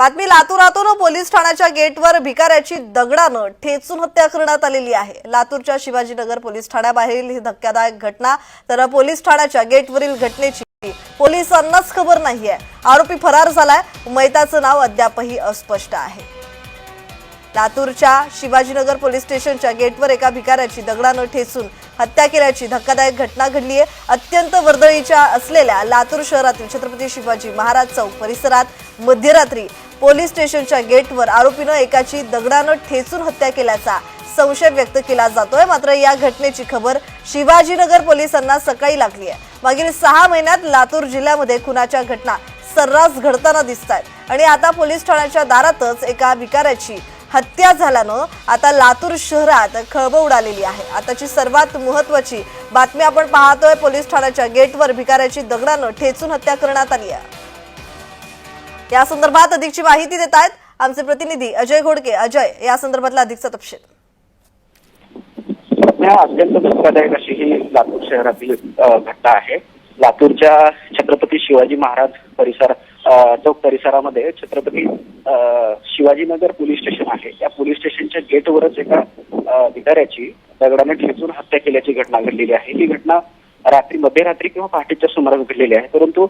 बातमी लातूरातून पोलीस ठाण्याच्या गेटवर भिकाऱ्याची दगडानं ठेचून हत्या करण्यात आलेली आहे. लातूरच्या शिवाजीनगर पोलीस ठाण्याबाहेरील ही धक्कादायक घटना तर पोलीस ठाण्याच्या गेटवरील घटनेची पोलिसांनाच खबर नाहीये. आरोपी फरार झालाय. मैताचं नाव अद्यापही अस्पष्ट आहे. लातूरच्या शिवाजीनगर पोलीस स्टेशनच्या गेटवर एका भिकाऱ्याची दगडानं ठेचून हत्या केल्याची धक्कादायक घटना घडली आहे. अत्यंत वर्दळीच्या असलेल्या लातूर शहरातील छत्रपती शिवाजी महाराज चौक परिसरात मध्यरात्री पोलीस स्टेशनच्या गेटवर आरोपीनं एकाची दगडानं ठेचून हत्या केल्याचा संशय व्यक्त केला जातोय. मात्र या घटनेची खबर शिवाजीनगर पोलिसांना सकाळी लागली आहे. मागील सहा महिन्यात लातूर जिल्ह्यामध्ये खुनाच्या घटना सर्रास घडताना दिसत आहेत आणि आता पोलीस ठाण्याच्या दारातच एका भिकाऱ्याची हत्या झाल्यानं आता लातूर शहरात खळबळ उडालेली आहे. आताची सर्वात महत्वाची बातमी आपण पाहतोय पोलीस ठाण्याच्या गेटवर भिकाऱ्याची दगडानं ठेचून हत्या करण्यात आली आहे. या संदर्भात अधिकची माहिती देत आहेत आमचे प्रतिनिधी अजय घोडके. अजय या संदर्भातला अधिकचा तपशील. अत्यंत धोकादायक अशी ही लातूर शहरातील घटना आहे. लातूरच्या छत्रपती शिवाजी महाराज परिसर चौक परिसरामध्ये छत्रपती शिवाजीनगर पोलीस स्टेशन आहे. या पोलीस स्टेशनच्या गेटवरच एका अधिकाऱ्याची दगडाने ठेचून हत्या केल्याची घटना घडलेली आहे. ही घटना रात्री मध्यरात्री किंवा पहाटेच्या सुमारास घडलेली आहे. परंतु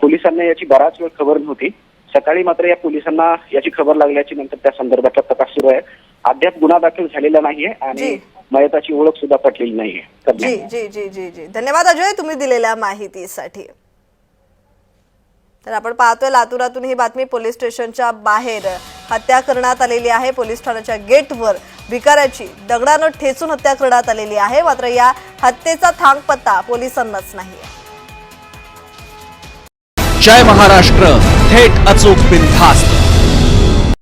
पोलिसांना याची बराच वेळ खबर नव्हती. सकाळी मात्र या पोलिसांना याची खबर लागल्याची नंतर त्या संदर्भातला तपास सुरू आहे. अद्याप गुन्हा दाखल झालेला नाहीये आणि. मयताची ओळख सुद्धा पटलेली नाहीये. जी जी जी जी धन्यवाद अजय तुम्ही दिलेल्या माहितीसाठी. तर आपण पाहतोय लातूरातून ही बातमी पोलीस स्टेशनच्या बाहेर. हत्या करण्यात आलेली आहे. पोलीस ठाण्याच्या गेटवर भिकाऱ्याची दगडानं ठेचून हत्या करण्यात आलेली आहे. मात्र या हत्येचा थांग पत्ता पोलिसांनाच नाही जय महाराष्ट्र थेट अचूक बिनधास्त.